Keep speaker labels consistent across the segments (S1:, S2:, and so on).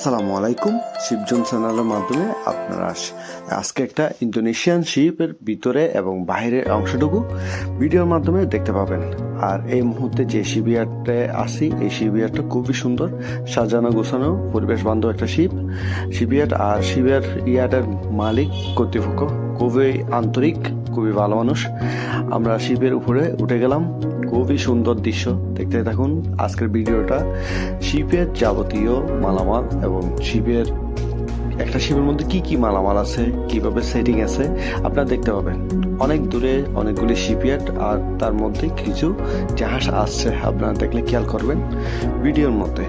S1: আসসালামু আলাইকুম। শিবজন চ্যানেলের মাধ্যমে আপনারা আজকে একটা ইন্দোনেশিয়ান শিপের ভিতরে এবং বাইরের অংশটুকু ভিডিওর মাধ্যমে দেখতে পাবেন। আর এই মুহূর্তে যে শিবিয়ারটা আসি এই শিবিয়ারটা খুবই সুন্দর। সাজানো গোছানো, পরিবেশ বান্ধব একটা শিব শিবিয়ার আর শিবিয়ার ইয়ারের মালিক কর্তৃপক্ষ। খুবই আন্তরিক, খুবই ভালো মানুষ। আমরা শিপের উপরে উঠে গেলাম। খুবই সুন্দর দৃশ্য দেখতে থাকুন। আজকের ভিডিওটা শিপের যাবতীয় মালামাল এবং শিপের একটা শিপের মধ্যে কি কি মালামাল আছে, কীভাবে সেটিং আছে, আপনারা দেখতে পাবেন। অনেক দূরে অনেকগুলি শিপইয়ার্ড আর তার মধ্যে কিছু জাহাজ আসছে। আপনারা দেখলে খেয়াল করবেন। ভিডিওর মধ্যে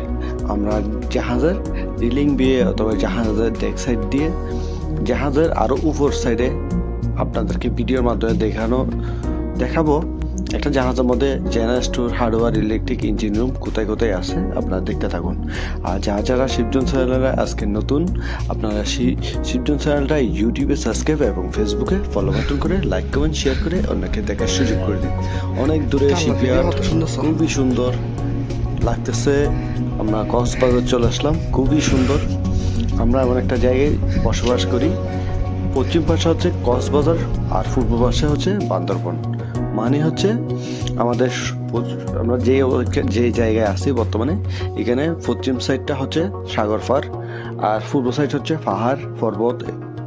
S1: আমরা জাহাজের রিলিং দিয়ে অথবা জাহাজের ডেক সাইড দিয়ে জাহাজের আরও উপর সাইডে আপনাদেরকে ভিডিওর মাধ্যমে দেখানো দেখাবো। একটা জাহাজের মধ্যে general store hardware electric engine room কোথায় কোথায় আছে আপনারা দেখতে থাকুন। আর যারা যারা শিবজন চ্যানেলে আজকে নতুন আপনারা শিবজন চ্যানেলটা ইউটিউবে সাবস্ক্রাইব এবং ফেসবুকে ফলো বাটন করে লাইক কমেন্ট শেয়ার করে অন্যকে দেখার সুযোগ করে দিন। অনেক দূরে শিপিয়ার্ড খুবই সুন্দর লাগতেছে। আমরা কক্সবাজার চলে আসলাম খুবই সুন্দর। আমরা এমন একটা জায়গায় বসবাস করি। পশ্চিম পাশে হচ্ছে কক্সবাজার আর পূর্ব পাশে হচ্ছে বান্দরবন। মানে হচ্ছে আমাদের আমরা যে যে জায়গায় আছি বর্তমানে, এখানে পশ্চিম সাইডটা হচ্ছে সাগর পার আর পূর্ব সাইড হচ্ছে পাহাড়, পর্বত।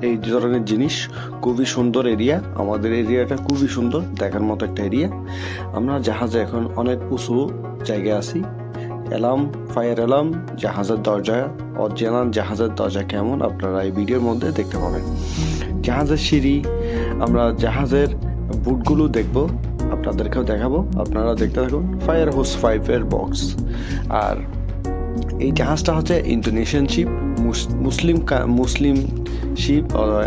S1: এই ধরনের জিনিস খুবই সুন্দর এরিয়া। আমাদের এরিয়াটা খুবই সুন্দর, দেখার মতো একটা এরিয়া। আমরা জাহাজে এখন অনেক উঁচু জায়গায় আছি। এলাম ফায়ার এলাম জাহাজের দরজা অরিজিনাল জাহাজের দরজা কেমন আপনারা এই ভিডিওর মধ্যে দেখতে পাবেন। জাহাজের সিঁড়ি, আমরা জাহাজের বুটগুলো দেখব, আপনাদেরকেও দেখাবো, আপনারা দেখতে থাকুন ফায়ার হোস ফাইভের বক্স আর এই জাহাজটা হচ্ছে Indonesian ship Muslim Muslim ship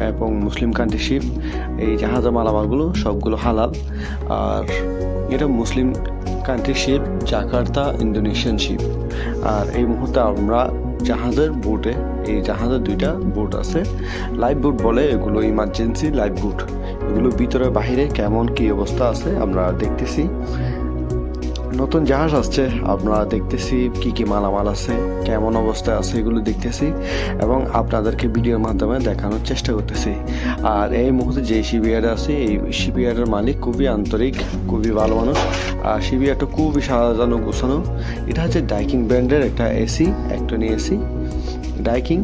S1: এবং মুসলিম কান্ট্রি শিপ এই জাহাজের মালামালগুলো সবগুলো হালাল। আর এটা Muslim country ship Jakarta Indonesian ship আর এই মুহূর্তে আমরা জাহাজের বোটে এই জাহাজের দুইটা বোট আছে। লাইফ বোট বলে এগুলো ইমার্জেন্সি লাইফ বোট এগুলো ভিতরে বাহিরে কেমন কি অবস্থা আছে আমরা দেখতেছি। নতুন জাহাজ আসছে। আমরা দেখতেছি কি কি মালামাল আছে, কেমন অবস্থায় আছে এগুলো দেখতেছি এবং আপনাদেরকে ভিডিওর মাধ্যমে দেখানোর চেষ্টা করতেছি। আর এই মুহূর্তে যে শিবিয়ারে আছে, এই শিবিয়ারের মালিক খুবই আন্তরিক, খুবই ভালো মানুষ। আর শিবিয়ারটা খুবই সাজানো গোছানো। এটা হচ্ছে ডাইকিং ব্র্যান্ডের একটা এসি একটনি এসি ডাইকিং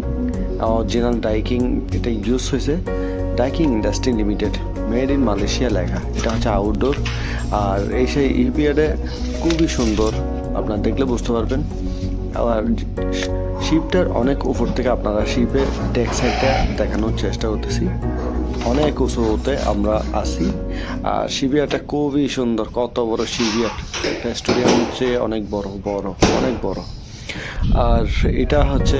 S1: অরিজিনাল ডাইকিং এটা ইউজ হয়েছে। Daikin industry limited made in Malaysia লেখা। এটা হচ্ছে আউটডোর আর এই সেই ইপিয়ারে খুবই সুন্দর, আপনারা দেখলে বুঝতে পারবেন। আবার শিপটার অনেক উপর থেকে আপনারা শিপের ডেক সাইডটা দেখানোর চেষ্টা করতেছি। অনেক উঁচুতে আমরা আসি আর শিবিয়াটা খুবই সুন্দর, কত বড় শিবিয়ার একটা স্টেডিয়াম হচ্ছে অনেক বড় বড়, অনেক বড়। আর এটা হচ্ছে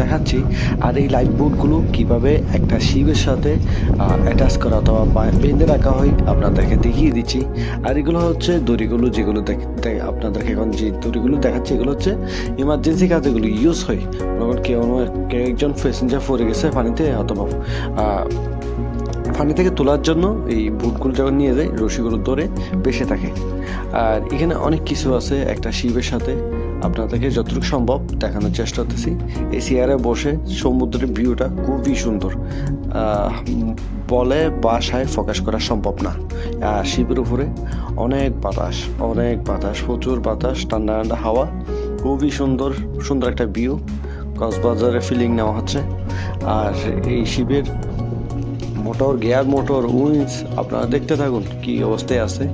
S1: দেখাচ্ছি আর এই লাইফ বোটগুলো কীভাবে একটা শিবের সাথে অ্যাটাচ করা অথবা বেঁধে রাখা হয় আপনাদেরকে দেখিয়ে দিচ্ছি। আর এগুলো হচ্ছে দড়িগুলো যেগুলো আপনাদেরকে এখন যে দড়িগুলো দেখাচ্ছি, এগুলো হচ্ছে ইমার্জেন্সি কাজে এগুলো ইউজ হয় যখন কেউ কেউ একজন প্যাসেঞ্জার পড়ে গেছে পানিতে অথবা পানি থেকে তোলার জন্য এই বুটগুলো যখন নিয়ে যায়, রশিগুলো ধরে বেসে থাকে। আর এখানে অনেক কিছু আছে একটা শিবের সাথে। আপনাদেরকে যতটুকু সম্ভব দেখানোর চেষ্টা করতেছি। এই চেয়ারে বসে সমুদ্রের ভিউটা খুবই সুন্দর। বলে বাসায় ফোকাস করা সম্ভব না। শিবের উপরে অনেক বাতাস অনেক বাতাস, প্রচুর বাতাস, ঠান্ডা ঠান্ডা হাওয়া, খুবই সুন্দর সুন্দর একটা ভিউ কক্সবাজারে ফিলিং নেওয়া হচ্ছে। আর এই শিবের মোটর গিয়ার মোটর উইন্স আপনারা দেখতে থাকুন কি অবস্থায় আছে।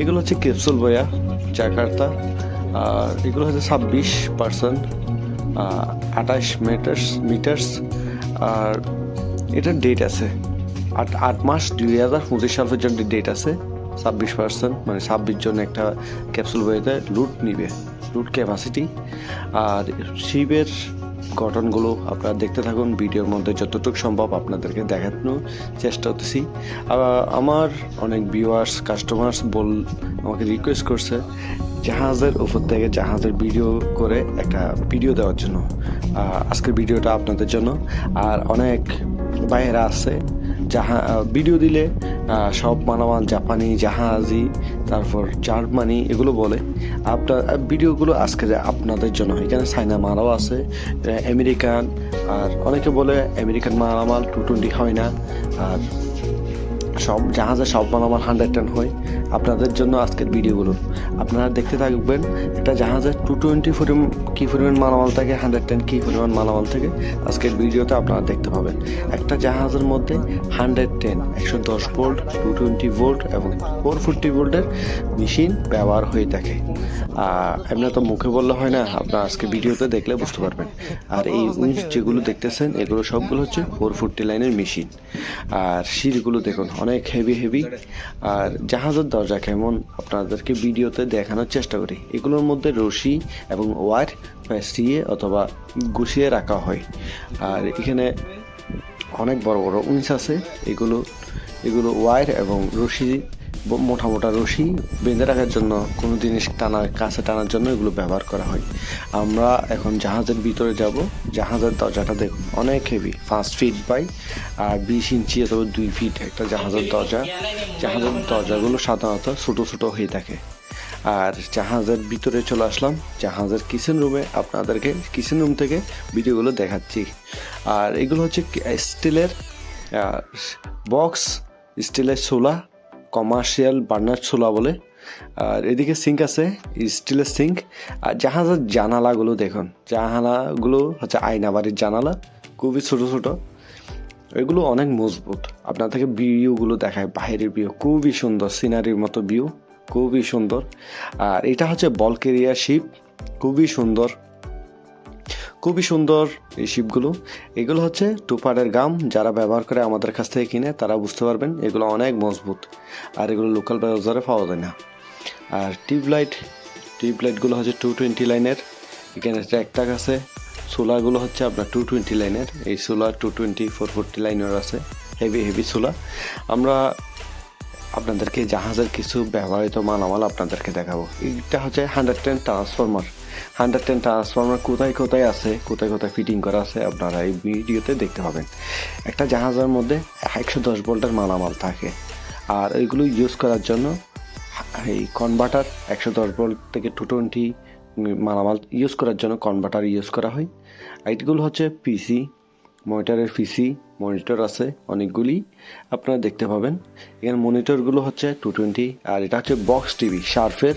S1: এগুলো হচ্ছে ক্যাপসুল বয়া জাকার্তা। আর এগুলো হচ্ছে ছাব্বিশ পার্সেন্ট আঠাশ মিটার্স মিটার্স আর এটার ডেট আছে। আট আট মাস দুই হাজার পঁচিশ সাল পর্যন্ত ডেট আছে, ছাব্বিশ পার্সেন্ট মানে ছাব্বিশ জন একটা ক্যাপসুল বইতে লুট নিবে লুট ক্যাপাসিটি আর শিবের গঠনগুলো আপনারা দেখতে থাকুন, ভিডিওর মধ্যে যতটুকু সম্ভব আপনাদেরকে দেখানোর চেষ্টা করতেছি। আমার অনেক ভিউয়ার্স কাস্টমার্স বল, আমাকে রিকোয়েস্ট করছে জাহাজের উপর থেকে জাহাজের ভিডিও করে একটা ভিডিও দেওয়ার জন্য আজকের ভিডিওটা আপনাদের জন্য। আর অনেক বাইরে আছে জাহা ভিডিও দিলে সব মালামাল জাপানি, জাহাজি, তারপর জার্মানি এগুলো বলে। আপনার ভিডিওগুলো আজকে আপনাদের জন্য এখানে চাইনা মালাও আছে আমেরিকান, আর অনেকে বলে আমেরিকান মালামাল টু টোয়েন্টি হয় না। আর সব জাহাজে সব মালামাল হান্ড্রেড টেন হয়। আপনাদের জন্য আজকের ভিডিওগুলো আপনারা দেখতে থাকবেন একটা জাহাজের টু টোয়েন্টি কী পরিমাণ মালামাল থাকে হান্ড্রেড টেন কী পরিমাণ মালামাল থাকে, আজকের ভিডিওতে আপনারা দেখতে পাবেন। একটা জাহাজের মধ্যে হান্ড্রেড টেন একশো দশ ভোল্ট টু টোয়েন্টি ভোল্ট এবং ফোর ফোরটি ভোল্টের মেশিন ব্যবহার হয়ে থাকে। এমনি তো মুখে বললে হয় না, আপনারা আজকে ভিডিওতে দেখলে বুঝতে পারবেন। আর এই উইন্স যেগুলো দেখতেছেন, এগুলো সবগুলো হচ্ছে ফোর ফোরটি লাইনের মেশিন। আর সিঁড়িগুলো দেখুন, অনেক হেভি হেভি আর জাহাজের দরজা কেমন, আপনাদেরকে ভিডিওতে দেখানোর চেষ্টা করি। এগুলোর মধ্যে রশি এবং ওয়ার পেঁচিয়ে অথবা গুছিয়ে রাখা হয়। আর এখানে অনেক বড় বড় উইন্স আছে। এগুলো এগুলো ওয়ার এবং রশি, মোটা মোটা রশি বেঁধে রাখার জন্য কোনো জিনিস টানার, কাছে টানার জন্য এগুলো ব্যবহার করা হয়। আমরা এখন জাহাজের ভিতরে যাব। জাহাজের দরজাটা দেখুন, অনেক হেভি পাঁচ ফিট বাই আর বিশ ইঞ্চি অথবা দুই ফিট একটা জাহাজের দরজা। জাহাজের দরজাগুলো সাধারণত ছোটো ছোটো হয়ে থাকে। আর জাহাজের ভিতরে চলে আসলাম। জাহাজের কিচেন রুমে আপনাদেরকে কিচেন রুম থেকে ভিডিওগুলো দেখাচ্ছি। আর এগুলো হচ্ছে স্টিলের বক্স স্টিলের সোলা কমার্শিয়াল বার্নার সোলা বলে। আর এদিকে সিঙ্ক আছে, স্টিলের সিঙ্ক আর জাহাজের জানালাগুলো দেখুন। জানালাগুলো হচ্ছে আয়নাবাড়ির জানালা, খুবই ছোটো ছোটো। এগুলো অনেক মজবুত। আপনার থেকে ভিউগুলো দেখায়, বাইরের ভিউ খুবই সুন্দর সিনারির মতো ভিউ খুবই সুন্দর। আর এটা হচ্ছে বলকেরিয়া শিপ। খুবই সুন্দর। খুবই সুন্দর এই শিপগুলো। এগুলো হচ্ছে টুপারের গাম। যারা ব্যবহার করে আমাদের কাছ থেকে কিনে, তারা বুঝতে পারবেন এগুলো অনেক মজবুত। আর এগুলো লোকাল বাজারে পাওয়া যায় না। আর টিউবলাইট, টিউবলাইটগুলো হচ্ছে টু টোয়েন্টি লাইনের এখানে ট্র্যাকটাক আছে। সোলারগুলো হচ্ছে আপনার টু টোয়েন্টি লাইনের এই solar two twenty four forty লাইনের আছে। Heavy heavy solar. আমরা আপনাদেরকে জাহাজের কিছু ব্যবহৃত মালামাল আপনাদেরকে দেখাবো। এটা হচ্ছে hundred ten transformer. Hundred ten transformer কোথায় কোথায় আছে, কোথায় কোথায় ফিটিং করা আছে, আপনারা এই ভিডিওতে দেখতে পাবেন। একটা জাহাজের মধ্যে একশো দশ ভোল্টের মালামাল থাকে। আর এইগুলো ইউজ করার জন্য এই কনভার্টার একশো দশ ভোল্ট থেকে টু টোয়েন্টি মালামাল ইউজ করার জন্য কনভার্টার ইউজ করা হয়। এগুলো হচ্ছে পিসি মনিটরের পিসি মনিটর আছে, অনেকগুলি আপনারা দেখতে পাবেন। এখানে মনিটরগুলো হচ্ছে টু টোয়েন্টি আর এটা হচ্ছে বক্স টিভি শার্ফের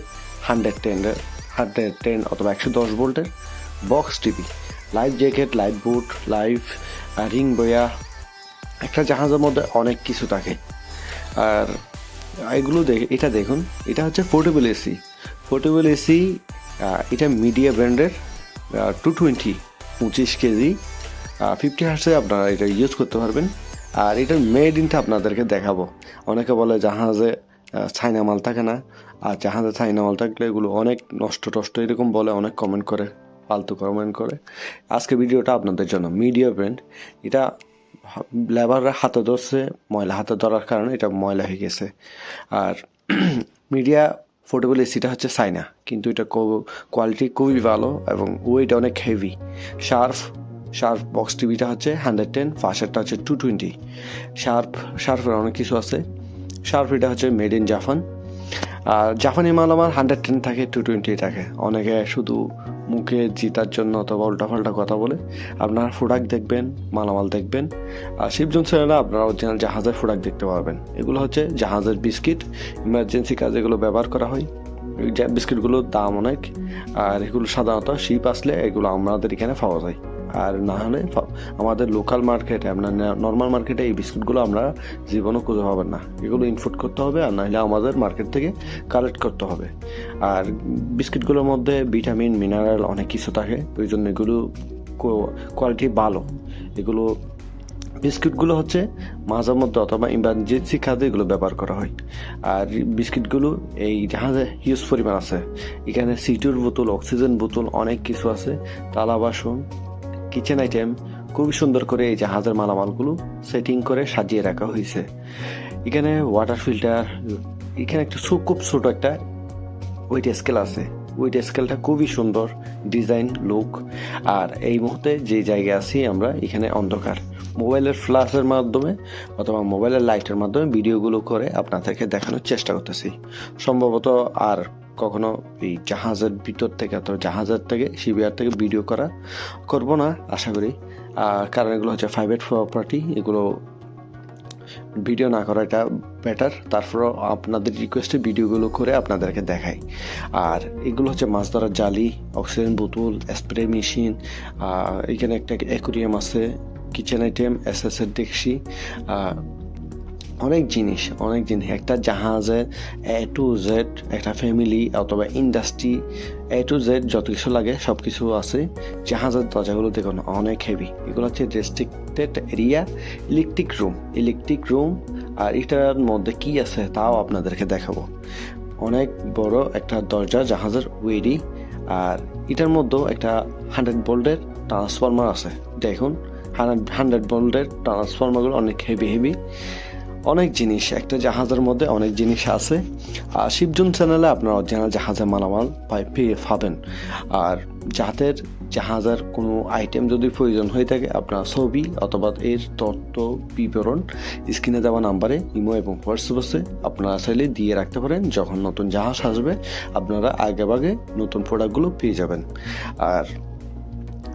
S1: হান্ড্রেড টেনের হান্ড্রেড টেন অথবা একশো দশ ভোল্টের box TV life jacket life boat life ring বয়া একটা জাহাজের মধ্যে অনেক কিছু থাকে। আর এগুলো দেখে, এটা দেখুন, এটা হচ্ছে পোর্টেবল এসি পোর্টেবল এসি এটা মিডিয়া ব্র্যান্ডের টু টোয়েন্টি পঁচিশ কেজি ফিফটি হার্সে আপনারা এটা ইউজ করতে পারবেন। আর এটার মেড ইনটা আপনাদেরকে দেখাবো। অনেকে বলে জাহাজে ছাইনা মাল থাকে না। আর জাহাজে ছাইনা মাল থাকলে এগুলো অনেক নষ্ট টষ্ট এরকম বলে, অনেক কমেন্ট করে, ফালতু কমেন্ট করে। আজকে ভিডিওটা আপনাদের জন্য মিডিয়া ব্র্যান্ড এটা লেবাররা হাতে ধরছে, ময়লা হাতে ধরার কারণে এটা ময়লা হয়ে গেছে। আর মিডিয়া পোর্টেবল এসিটা হচ্ছে সাইনা কিন্তু এটা কোয়ালিটি খুবই ভালো এবং ওয়েট অনেক হেভি শার্প শার্প বক্স টিভিটা হচ্ছে হান্ড্রেড টেন ফার্স্টেরটা হচ্ছে টু টোয়েন্টি শার্প শার্পের অনেক কিছু আছে। শার্প এটা হচ্ছে মেড ইন জাপান আর জাপানি মাল আমার হান্ড্রেড টেন থাকে টু টোয়েন্টি থাকে। অনেকে শুধু মুখে জিতার জন্য অথবা উল্টাপাল্টা কথা বলে। আপনার প্রোডাক্ট দেখবেন, মালামাল দেখবেন। আর শিবজন ছেলেরা আপনারা অরিজিনাল জাহাজের প্রোডাক্ট দেখতে পারবেন। এগুলো হচ্ছে জাহাজের বিস্কিট ইমার্জেন্সি কাজে এগুলো ব্যবহার করা হয়। বিস্কিটগুলোর দাম অনেক। আর এগুলো সাধারণত শিপ আসলে এগুলো আমাদের এখানে পাওয়া যায়। আর না হলে আমাদের লোকাল মার্কেটে আপনার নর্মাল মার্কেটে এই বিস্কুটগুলো আমরা জীবনও খুঁজে পাবেন না। এগুলো ইনপুট করতে হবে আর নাহলে আমাদের মার্কেট থেকে কালেক্ট করতে হবে। আর বিস্কিটগুলোর মধ্যে ভিটামিন মিনারেল অনেক কিছু থাকে ওই জন্য এগুলো কোয়ালিটি ভালো। এগুলো বিস্কিটগুলো হচ্ছে মাঝের মধ্যে অথবা ইমার্জেন্সি কাজে এগুলো ব্যবহার করা হয়। আর বিস্কিটগুলো এই জাহাজে হিউজ পরিমাণ আছে। এখানে সিটুর বোতল অক্সিজেন বোতল অনেক কিছু আছে, তালা বাসন কিচেন আইটেম খুবই সুন্দর করে এই জাহাজের মালামালগুলো সেটিং করে সাজিয়ে রাখা হয়েছে। এখানে ওয়াটার ফিল্টার এখানে একটা খুব ছোট একটা ওয়েট স্কেল আছে। ওয়েট স্কেলটা খুবই সুন্দর ডিজাইন লুক আর এই মুহূর্তে যে জায়গায় আছি আমরা, এখানে অন্ধকার। মোবাইলের ফ্ল্যাশের মাধ্যমে অথবা মোবাইলের লাইটের মাধ্যমে ভিডিওগুলো করে আপনাদেরকে দেখানোর চেষ্টা করতেছি। সম্ভবত আর কখনো এই জাহাজের ভিতর থেকে অথবা জাহাজের থেকে শিবিয়ার থেকে ভিডিও করা করব না আশা করি। কারণ এগুলো হচ্ছে ফাইভেট প্রপার্টি এগুলো ভিডিও না করাটা বেটার তারপরও আপনাদের রিকোয়েস্টে ভিডিওগুলো করে আপনাদেরকে দেখাই। আর এগুলো হচ্ছে মাছ ধরার জালি অক্সিজেন বোতল স্প্রে মেশিন এখানে একটা অ্যাকুরিয়াম আছে কিচেন আইটেম এস এস এর ডেকসি আহ, অনেক জিনিস অনেক জিনিস একটা জাহাজে এ টু জেড একটা ফ্যামিলি অথবা ইন্ডাস্ট্রি এ টু জেড যত কিছু লাগে সব কিছু আছে। জাহাজের দরজাগুলো দেখুন, অনেক হেভি এগুলো হচ্ছে restricted area electric room electric room আর এটার মধ্যে কি আছে, তাও আপনাদেরকে দেখাবো। অনেক বড় একটা দরজা, জাহাজের ওয়েডি আর এটার মধ্যেও একটা হান্ড্রেড ভোল্টের ট্রান্সফরমার আছে। দেখুন হান্ড্রেড হান্ড্রেড ভোল্টের ট্রান্সফরমারগুলো অনেক হেভি হেভি অনেক জিনিস, একটা জাহাজের মধ্যে অনেক জিনিস আছে। আর শিবজন চ্যানেলে আপনারা অরিজিনাল জাহাজের মালামাল পাই- পেয়ে পাবেন আর যাদের জাহাজের কোনো আইটেম যদি প্রয়োজন হয়ে থাকে, আপনার ছবি অথবা এর তথ্য বিবরণ স্ক্রিনে দেওয়া নাম্বারে ইমো এবং হোয়াটসঅ্যাপে আপনারা চাইলে দিয়ে রাখতে পারেন। যখন নতুন জাহাজ আসবে, আপনারা আগেভাগে নতুন প্রোডাক্টগুলো পেয়ে যাবেন। আর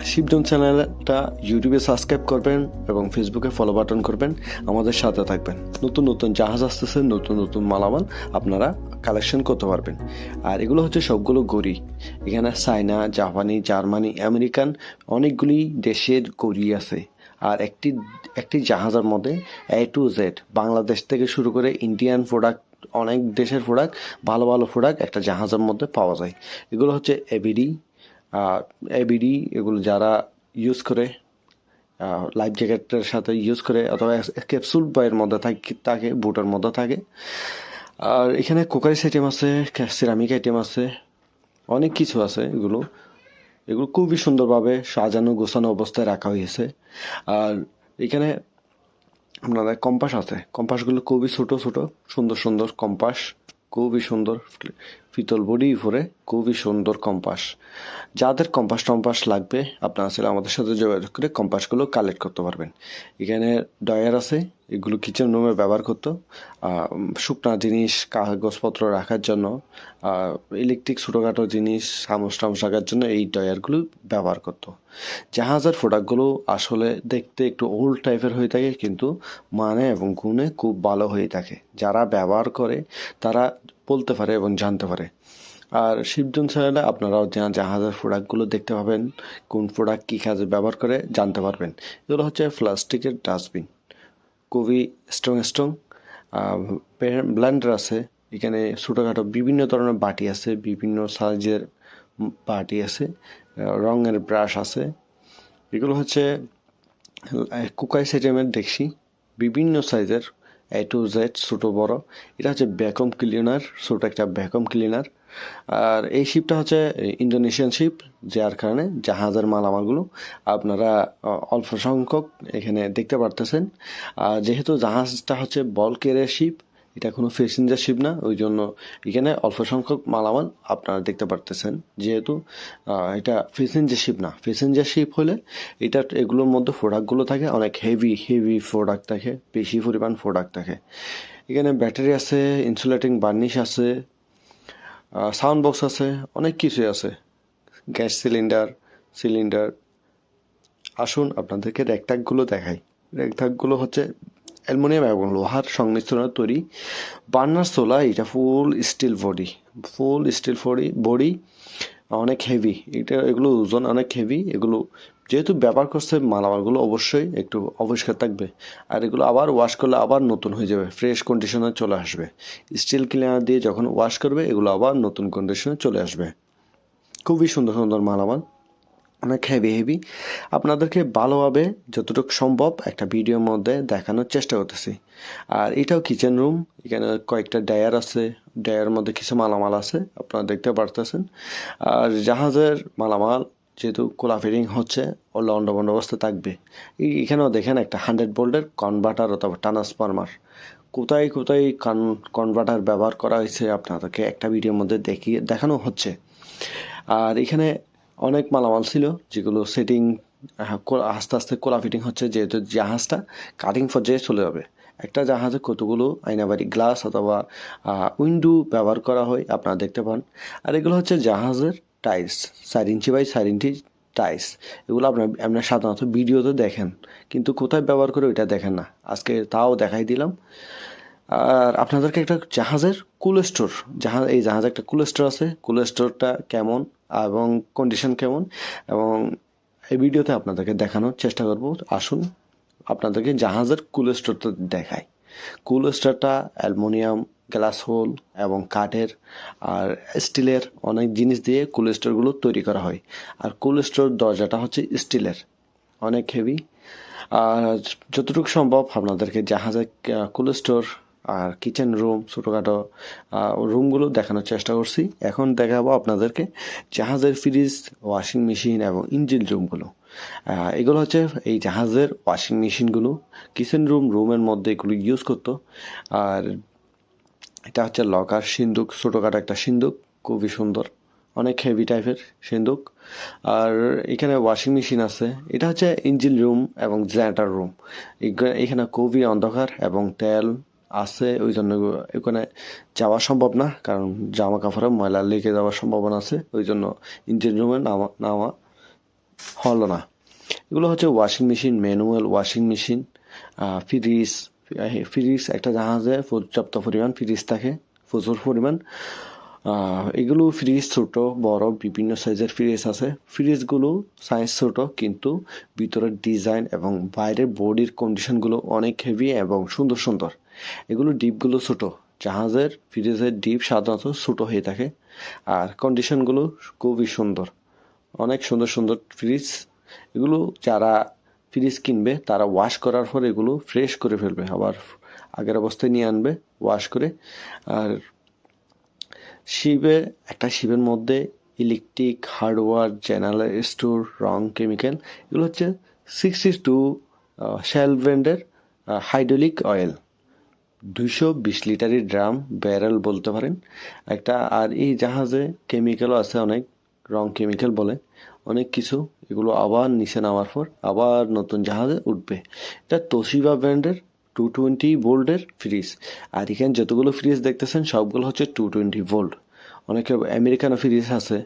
S1: শিবজন চ্যানেলটা ইউটিউবে সাবস্ক্রাইব করবেন এবং ফেসবুকে ফলো বাটন করবেন। আমাদের সাথে থাকবেন। নতুন নতুন জাহাজ আসতেছে, নতুন নতুন মালামাল আপনারা কালেকশন করতে পারবেন। আর এগুলো হচ্ছে সবগুলো গড়ি। এখানে চায়না, জাপানি, জার্মানি, আমেরিকান অনেকগুলি দেশের গড়ি আছে। আর একটি একটি জাহাজের মধ্যে এ টু জেড বাংলাদেশ থেকে শুরু করে ইন্ডিয়ান প্রোডাক্ট অনেক দেশের প্রোডাক্ট ভালো ভালো প্রোডাক্ট একটা জাহাজের মধ্যে পাওয়া যায়। এগুলো হচ্ছে এবিডি এবিডি এগুলো যারা ইউজ করে লাইফ জ্যাকেটের সাথে ইউজ করে, অথবা ক্যাপসুল বয়ের মধ্যে থাকে থাকে বুটের মধ্যে থাকে। আর এখানে কোকারিস আইটেম আছে সিরামিক আইটেম আছে, অনেক কিছু আছে এগুলো। এগুলো খুবই সুন্দরভাবে সাজানো, গোছানো অবস্থায় রাখা হয়েছে। আর এখানে আপনাদের কম্পাস আছে। কম্পাসগুলো খুবই ছোট ছোট, সুন্দর সুন্দর কম্পাস খুবই সুন্দর। পিতল বডি উপরে খুবই সুন্দর কম্পাস। যাদের কম্পাস টম্পাস লাগবে, আপনারা আসলে আমাদের সাথে যোগাযোগ করে কম্পাসগুলো কালেক্ট করতে পারবেন। এখানে ডয়ার আছে, এগুলো কিচেন রুমে ব্যবহার করতো। শুকনা জিনিস, কাগজপত্র রাখার জন্য ইলেকট্রিক ছোটোখাটো জিনিস, চামচ টামচ রাখার জন্য এই ডয়ারগুলো ব্যবহার করতো। জাহাজের প্রোডাক্টগুলো আসলে দেখতে একটু ওল্ড টাইপের হয়ে থাকে, কিন্তু মানে এবং গুণে খুব ভালো হয়ে থাকে। যারা ব্যবহার করে, তারা বলতে পারে এবং জানতে পারে। আর শিবজন চ্যানেলে আপনারাও জাহাজের প্রোডাক্টগুলো দেখতে পাবেন, কোন প্রোডাক্ট কী কাজে ব্যবহার করে জানতে পারবেন। এগুলো হচ্ছে প্লাস্টিকের ডাস্টবিন। খুবই স্ট্রং স্ট্রং ব্ল্যান্ডার আছে। এখানে ছোটোখাটো বিভিন্ন ধরনের বাটি আছে, বিভিন্ন সাইজের বাটি আছে রঙের ব্রাশ আছে। এগুলো হচ্ছে কুকাই সেটেমের দেখছি। বিভিন্ন সাইজের এ টু জেড ছোটো বড়। এটা হচ্ছে ভ্যাকুম ক্লিনার ছোটো একটা ভ্যাকুম ক্লিনার আর এই শিপটা হচ্ছে ইন্দোনেশিয়ান শিপ যার কারণে জাহাজের মালামালগুলো আপনারা অল্প সংখ্যক এখানে দেখতে পারতেছেন। আর যেহেতু জাহাজটা হচ্ছে বল কেরিয়ার শিপ এটা কোনো প্যাসেঞ্জার শিপ না ওই জন্য এখানে অল্প সংখ্যক মালামাল আপনারা দেখতে পারতেছেন। যেহেতু এটা প্যাসেঞ্জার শিপ না। প্যাসেঞ্জার শিপ হলে এটা, এগুলোর মধ্যে প্রোডাক্টগুলো থাকে, অনেক হেভি হেভি প্রোডাক্ট থাকে, বেশি পরিমাণ প্রোডাক্ট থাকে। এখানে ব্যাটারি আছে ইনসুলেটিং বার্নিশ আছে সাউন্ড বক্স আছে, অনেক কিছুই আছে। গ্যাস সিলিন্ডার সিলিন্ডার আসুন আপনাদেরকে র্যাকট্যাকগুলো দেখাই। র্যাকট্যাকগুলো হচ্ছে অ্যালুমিনিয়াম এবং লোহার সংমিশ্রণে তৈরি। বার্নার সোলা, এটা full steel body full steel body body অনেক হেভি এটা, এগুলো ওজন অনেক হেভি এগুলো যেহেতু ব্যবহার করছে, মালামালগুলো অবশ্যই একটু অপরিষ্কার থাকবে। আর এগুলো আবার ওয়াশ করলে আবার নতুন হয়ে যাবে ফ্রেশ কন্ডিশনে চলে আসবে। স্টিল ক্লিনার দিয়ে যখন ওয়াশ করবে, এগুলো আবার নতুন কন্ডিশনে চলে আসবে। খুবই সুন্দর সুন্দর মালামাল। অনেক হেভি হেভি আপনাদেরকে ভালোভাবে যতটুকু সম্ভব একটা ভিডিওর মধ্যে দেখানোর চেষ্টা করতেছি। আর এটাও কিচেন রুম এখানে কয়েকটা ডায়ার আছে ডায়ার মধ্যে কিছু মালামাল আছে, আপনারা দেখতে পারতেছেন। আর জাহাজের মালামাল যেহেতু কোলা ফিটিং হচ্ছে ও লন্ড বন্ড অবস্থা থাকবে। এখানেও দেখেন একটা হান্ড্রেড ভোল্টের কনভার্টার অথবা ট্রান্সফরমার কোথায় কোথায় কন কনভার্টার ব্যবহার করা হয়েছে, আপনাদেরকে একটা ভিডিওর মধ্যে দেখিয়ে, দেখানো হচ্ছে। আর এখানে অনেক মালামাল ছিল, যেগুলো সেটিং আস্তে আস্তে কোলা ফিটিং হচ্ছে, যেহেতু জাহাজটা কাটিং পর্যায়ে চলে যাবে। একটা জাহাজে কতগুলো আয়নাবাড়ি গ্লাস অথবা উইন্ডো ব্যবহার করা হয়, আপনারা দেখতে পান। আর এগুলো হচ্ছে জাহাজের টাইলস চার ইঞ্চি বাই চার ইঞ্চি টাইলস এগুলো আপনার আপনার সাধারণত ভিডিওতে দেখেন, কিন্তু কোথায় ব্যবহার করে ওইটা দেখেন না। আজকে তাও দেখাই দিলাম। আর আপনাদেরকে একটা জাহাজের কুল স্টোর জাহাজ এই জাহাজে একটা কুল স্টোর আছে। কুল স্টোরটা কেমন? এবং কন্ডিশন কেমন? এবং এই ভিডিওতে আপনাদেরকে দেখানোর চেষ্টা করব। আসুন আপনাদেরকে জাহাজের কুল স্টোরটা দেখাই। কুল অ্যালমোনিয়াম গ্লাস হোল এবং কাঠের আর স্টিলের অনেক জিনিস দিয়ে কুল স্টোরগুলো তৈরি করা হয়। আর কুল দরজাটা হচ্ছে স্টিলের, অনেক হেভি আর যতটুকু সম্ভব আপনাদেরকে জাহাজের কুল স্টোর আর কিচেন রুম ছোটোখাটো রুমগুলো দেখানোর চেষ্টা করছি। এখন দেখাবো আপনাদেরকে জাহাজের ফ্রিজ ওয়াশিং মেশিন এবং ইঞ্জিন রুমগুলো এগুলো হচ্ছে এই জাহাজের ওয়াশিং মেশিনগুলো কিচেন রুম রুমের মধ্যে এগুলো ইউজ করতো। আর এটা হচ্ছে লকার সিন্দুক, ছোটোখাটো একটা সিন্দুক, খুবই সুন্দর। অনেক হেভি টাইপের সিন্দুক। আর এখানে ওয়াশিং মেশিন আছে। এটা হচ্ছে ইঞ্জিন রুম এবং জেনারেটর রুম এখানে খুবই অন্ধকার এবং তেল আছে ওই জন্য এখানে যাওয়া সম্ভব না, কারণ জামা কাপড়ে ময়লা লেগে যাওয়ার সম্ভাবনা আছে ওই জন্য ইঞ্জিন রুমে নামা নামা হলো না। এগুলো হচ্ছে washing machine manual washing machine fridge fridge একটা জাহাজে পর্যাপ্ত পরিমাণ ফ্রিজ থাকে, প্রচুর পরিমাণ। এগুলো ফ্রিজ ছোট, বড়, বিভিন্ন সাইজের ফ্রিজ আছে। ফ্রিজগুলো সাইজ ছোট, কিন্তু ভিতরের ডিজাইন এবং বাইরের বডির কন্ডিশনগুলো অনেক হেভি এবং সুন্দর সুন্দর। এগুলো ডিপগুলো ছোট। জাহাজের, ফ্রিজের ডিপ সাধারণত ছোট হয়ে থাকে আর কন্ডিশনগুলো খুবই সুন্দর। অনেক সুন্দর সুন্দর ফ্রিজ এগুলো যারা ফ্রিজ কিনবে, তারা ওয়াশ করার পর এগুলো ফ্রেশ করে ফেলবে। আবার আগের অবস্থায় নিয়ে আনবে ওয়াশ করে। আর শিবে, একটা শিবের মধ্যে ইলেকট্রিক হার্ডওয়্যার জেনারেল স্টোর রং কেমিক্যাল এগুলো হচ্ছে সিক্সটি টু শেল ব্র্যান্ডের হাইড্রোলিক অয়েল দুইশো বিশ লিটারের ড্রাম ব্যারেল বলতে পারেন। একটা আর এই জাহাজে কেমিক্যালও আছে অনেক, রং কেমিক্যাল বলে। অনেক কিছু, এগুলো আবার নিচে নামার পর আবার নতুন জাহাজে উঠবে। এটা তোশিবা ব্র্যান্ডের টু টোয়েন্টি ভোল্টের ফ্রিজ। আর এখানে যতগুলো ফ্রিজ দেখতেছেন, সবগুলো হচ্ছে টু টোয়েন্টি ভোল্ট। অনেকে আমেরিকান ফ্রিজ আছে।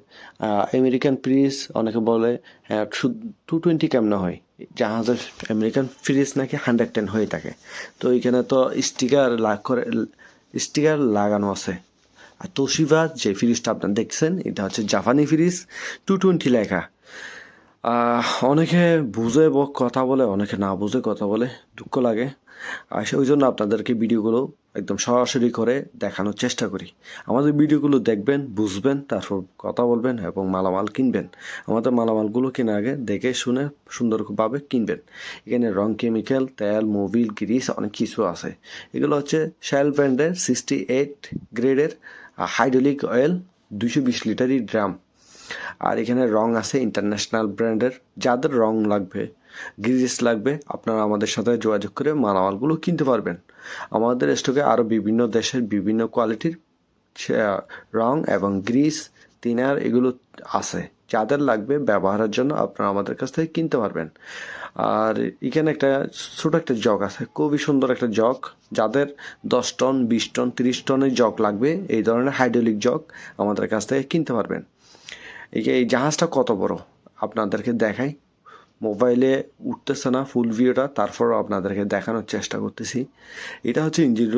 S1: আমেরিকান ফ্রিজ অনেকে বলে টু টোয়েন্টি কেমন হয়? জাহাজের আমেরিকান ফ্রিজ নাকি হান্ড্রেড টেন হয়ে থাকে। তো এখানে তো স্টিকার লাগ করে স্টিকার লাগানো আছে। আর তোশিবা যে ফ্রিজটা আপনার দেখছেন, এটা হচ্ছে জাপানি ফ্রিজ টু টোয়েন্টি লেখা। অনেকে বুঝে কথা বলে, অনেকে না বুঝে কথা বলে, দুঃখ লাগে। আর ওই জন্য আপনাদেরকে ভিডিওগুলো একদম সরাসরি করে দেখানোর চেষ্টা করি। আমাদের ভিডিওগুলো দেখবেন, বুঝবেন, তারপর কথা বলবেন এবং মালামাল কিনবেন। আমাদের মালামালগুলো কেনার আগে দেখে শুনে সুন্দরভাবে কিনবেন। এখানে রং কেমিক্যাল, তেল, মোবিল, গ্রিস অনেক কিছু আছে। এগুলো হচ্ছে শেল ব্র্যান্ডের সিক্সটি এইট গ্রেডের হাইড্রোলিক অয়েল দুশো বিশ লিটারই ড্রাম আর এখানে রং আছে ইন্টারন্যাশনাল ব্র্যান্ডের যাদের রং লাগবে, গ্রিস লাগবে, আপনারা আমাদের সাথে যোগাযোগ করে মালামালগুলো কিনতে পারবেন। আমাদের স্টকে আরও বিভিন্ন দেশের বিভিন্ন কোয়ালিটির রং এবং গ্রিস তিনার এগুলো আছে। যাদের লাগবে ব্যবহারের জন্য আপনারা আমাদের কাছ থেকে কিনতে পারবেন। আর এখানে একটা ছোট একটা জগ আছে, খুবই সুন্দর একটা জগ। যাদের দশ টন, বিশ টন, তিরিশ টনের জগ লাগবে, এই ধরনের হাইড্রোলিক জগ আমাদের কাছ থেকে কিনতে পারবেন। এই জাহাজটা কত বড়? আপনাদেরকে দেখাই। মোবাইলে উঠতেছে না ফুল ভিউটা তারপরও আপনাদেরকে দেখানোর চেষ্টা করতেছি। এটা হচ্ছে ইঞ্জিন